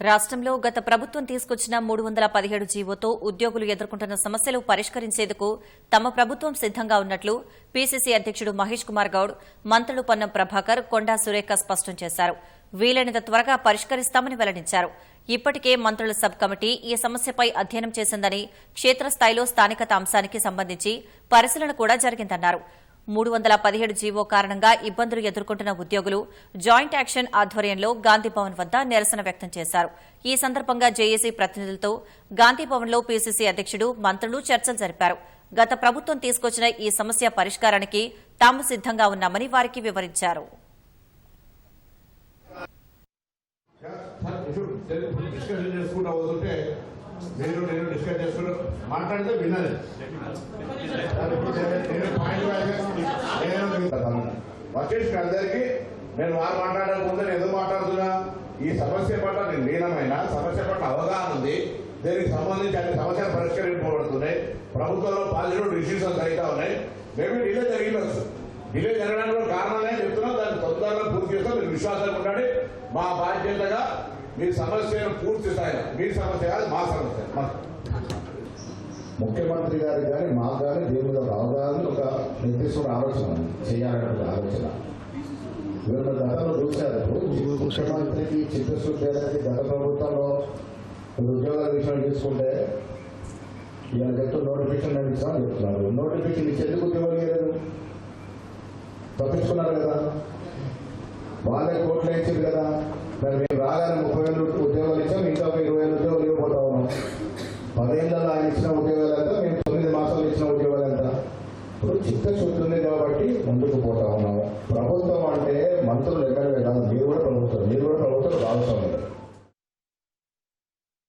రాష్ట్రంలో గత ప్రభుత్వం తీసుకొచ్చిన మూడు వందల పదిహేడు జీవోతో ఉద్యోగులు ఎదుర్కొంటున్న సమస్యలు పరిష్కరించేందుకు తమ ప్రభుత్వం సిద్దంగా ఉన్నట్లు పీసీసీ అధ్యక్షుడు మహేష్ కుమార్ గౌడ్ మంత్రులు పొన్నం ప్రభాకర్ కొండా సురేఖ స్పష్టం చేశారు. వీలైనంత త్వరగా పరిష్కరిస్తామని వెల్లడించారు. ఇప్పటికే మంత్రుల సబ్ కమిటీ ఈ సమస్యపై అధ్యయనం చేసిందని క్షేత్రస్థాయిలో స్థానికత అంశానికి సంబంధించి పరిశీలన కూడా జరిగిందన్నారు. మూడు వందల పదిహేడు జీవో కారణంగా ఇబ్బందులు ఎదుర్కొంటున్న ఉద్యోగులు జాయింట్ యాక్షన్ ఆధ్వర్యంలో గాంధీభవన్ వద్ద నిరసన వ్యక్తం చేశారు. ఈ సందర్భంగా జేఏసీ ప్రతినిధులతో గాంధీభవన్లో పీసీసీ అధ్యక్షుడు మంత్రులు చర్చలు జరిపారు. గత ప్రభుత్వం తీసుకొచ్చిన ఈ సమస్య పరిష్కారానికి తాము సిద్దంగా ఉన్నామని వారికి వివరించారు. మీరు నేను డిస్కస్ చేసుకుంటూ మాట్లాడితే విన్నది నేను పాయింట్ వైజ్గా నేను వచ్చేసి అందరికీ నేను వారు మాట్లాడకుండా నేను ఏదో మాట్లాడుతున్నా? ఈ సమస్య పట్ల నేను లీనమైన సమస్య పట్ల అవగాహన ఉంది. దీనికి సంబంధించి అన్ని సమస్యలు పరిష్కరింపబడుతున్నాయి. ప్రభుత్వంలో పాజిటివ్ డిసిషన్స్ అయితే ఉన్నాయి. మేబీ డిలే జరిగినచ్చు డిలే జరగడానికి కూడా కారణమే చెప్తున్నాం. దాన్ని తొందరగా పూర్తి చేస్తాం. మీరు విశ్వాసంగా ఉండండి. మా బాధ్యతగా మీ సమస్యను పూర్తి స్థాయిలో మీ సమస్య కాదు మా సమస్య. మా ముఖ్యమంత్రి గారికి కానీ మాకు కానీ దీని మీద ఒక అవగాహన ఒక నిర్దిష్టమైన ఆలోచన ఉంది. చేయాలనే ఆలోచన. వీళ్ళు గతంలో చూశారు. ముఖ్యమంత్రికి చిత్తశుద్ధి అనేది గత ప్రభుత్వంలో ఉద్యోగాల విషయం తీసుకుంటే ఇలా చెప్తూ నోటిఫికేషన్ నేను చెప్తున్నారు. నోటిఫికేషన్ ఇచ్చేందుకు ఉద్యోగాలు లేదు తప్పించుకున్నారు కదా. వాళ్ళే కోట్లు ఇచ్చారు కదా. మరి మేము రాగానే ముప్పై వేలు చిత్తశుద్ధులు కాబట్టి ముందుకు పోతా ఉన్నాము ప్రభుత్వం అంటే మంత్రులు ఎక్కడ వెళ్ళాలి మీరు కూడా ప్రభుత్వం మీరు